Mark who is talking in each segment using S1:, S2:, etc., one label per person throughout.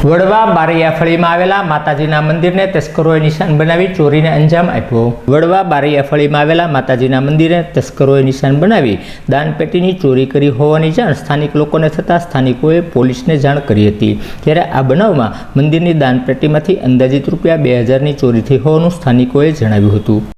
S1: વડવા બારૈયાફળીમાં આવેલા માતાજીના મંદિરને તસ્કરોએ નિશાન બનાવી ચોરીને અંજામ આપ્યો. વડવા બારૈયાફળીમાં આવેલા માતાજીના મંદિરને તસ્કરોએ નિશાન બનાવી દાનપેટીની ચોરી કરી હોવાની જાણ સ્થાનિક લોકોને થતાં સ્થાનિકોએ પોલીસને જાણ કરી હતી. ત્યારે આ બનાવમાં મંદિરની દાનપેટીમાંથી અંદાજિત રૂપિયા બે હજારની ચોરી થઈ હોવાનું સ્થાનિકોએ જણાવ્યું હતું.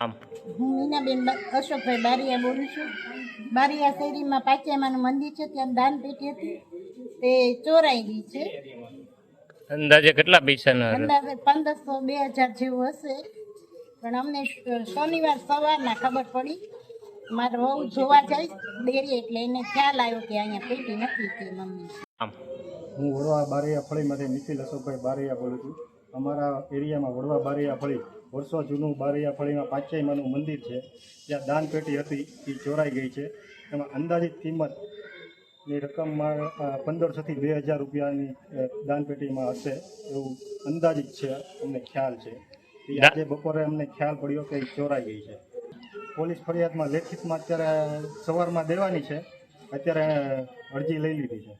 S1: આમ.
S2: હું મીનાબેન અશોકભાઈ બારિયા બોલું છું. બારિયા શેરીમાં પાચિયામાનું મંદિર છે ત્યાં દાન હતી. તે ચોરાઈ ગઈ છે.
S1: અંદાજે કેટલા પૈસાના
S2: અંદાજે પંદરસો બે હજાર જેવું હશે. પણ અમને શનિવાર સવારના ખબર પડી. મારે વહુ જોવા જઈશ ડેરી એટલે એને ખ્યાલ આવ્યો કે અહીંયા પેટી નથી કે મમ્મી.
S3: હું વડવા બારૈયા ફળીમાંથી નિખિલ અશોકભાઈ બારૈયા બોલું છું. અમારા એરિયામાં વડવા બારૈયા ફળી વર્ષો જૂનું બારૈયા ફળીમાં પાંચેયમાંનું મંદિર છે. ત્યાં દાન પેટી હતી એ ચોરાઈ ગઈ છે. એમાં અંદાજિત કિંમતની રકમમાં પંદરસોથી બે હજાર રૂપિયાની દાનપેટીમાં હશે એવું અંદાજિત છે અમને ખ્યાલ છે. એ આજે બપોરે અમને ખ્યાલ પડ્યો કે એ ચોરાઈ ગઈ છે. પોલીસ ફરિયાદમાં લેખિતમાં અત્યારે સવારમાં દેવાની છે. અત્યારે અરજી લઈ લીધી છે.